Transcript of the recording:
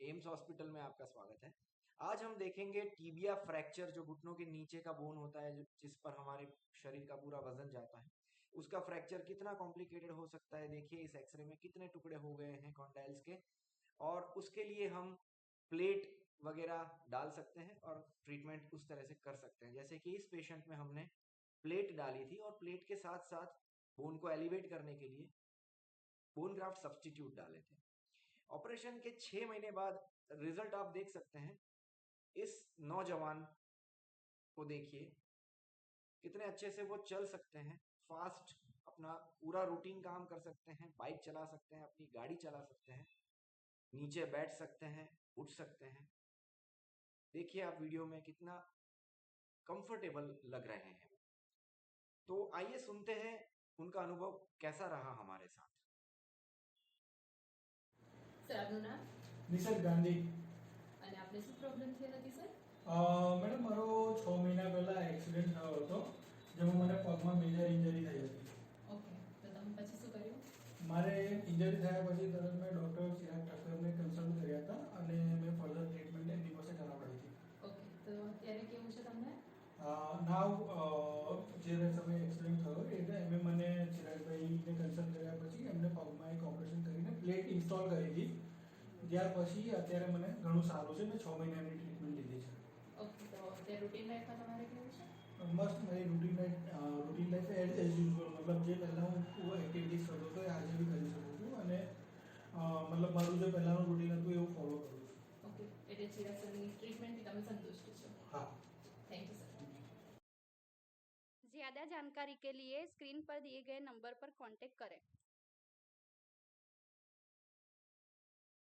AIIMS hospital में आपका स्वागत है। आज हम देखेंगे टीबिया फ्रैक्चर, जो घुटनों के नीचे का बोन होता है, जिस पर हमारे शरीर का पूरा वज़न जाता है। उसका फ्रैक्चर कितना कॉम्प्लिकेटेड हो सकता है? देखिए, इस एक्सरे में कितने टुकड़े हो गए हैं कॉन्डाइल्स के, और उसके लिए हम प्लेट वगैरह डाल सकते हैं और ट्रीटमेंट उस तरह से कर सकते हैं। जैसे कि इस पेशेंट में हमने प्लेट डाली थी और प्लेट के साथ साथ बोन को एलिवेट करने के लिए बोन ग्राफ्ट सब्सटीट्यूट डाले थे। ऑपरेशन के छह महीने बाद रिज़ल्ट आप देख सकते हैं। इस नौजवान को देखिए, कितने अच्छे से वो चल सकते हैं, फास्ट अपना पूरा रूटीन काम कर सकते हैं, बाइक चला सकते हैं, अपनी गाड़ी चला सकते हैं, नीचे बैठ सकते हैं, उठ सकते हैं। देखिए आप वीडियो में कितना कंफर्टेबल लग रहे हैं। तो आइए सुनते हैं उनका अनुभव कैसा रहा हमारे साथ। આપનું નામ નિસર્ગ ગાંધી. અને આપને શું પ્રોબ્લેમ થયો હતી સર? મેડમ મારો છ મહિના પહેલાં એક્સિડન્ટ થયો હતો જેમાં મને પગમાં મેજર ઇન્જરી થઈ હતી. ઓકે તો તમે પછી શું કર્યું? મારે ઇન્જરી થયા પછી તરત મેં ડૉક્ટર ચિરાગ ઠક્કરને કન્સલ્ટ કર્યા હતા અને મેં ફર્ધર ટ્રીટમેન્ટ એમની પાસે કરાવડાવી હતી. ઓકે તો અત્યારે કેવું છે તમને? નાવ જે સમય એક્સિડન્ટ થયો એટલે એમણે મને ચિરાગભાઈને કન્સલ્ટ કર્યા પછી એમને પગમાં એક ઓપરેશન કરીને પ્લેટ ઇન્સ્ટોલ કરી હતી. ત્યાર પછી અત્યારે મને ઘણું સારું છે મેં છ મહિનાની ટ્રીટમેન્ટ લીધી છે ઓકે તો અત્યારે રૂટીન લાઈફમાં તમારે કેવું છે મસ્ત મારી routine life routine life as as usual મતલબ જે પહેલાં હું એક્ટિવિટીઝ કરતો હતો એ આજે બી કરી શકું છું અને અ, મતલબ મારું જે પહેલાંનું રૂટીન હતું એવું ફોલો કરું છું ઓકે એટલે ચિરાગ સરની ટ્રીટમેન્ટથી તમે સંતુષ્ટ છો હા થેન્ક યુ સર ज़्यादा जानकारी के लिए स्क्रीन पर दिए गए नंबर पर कांटेक्ट करें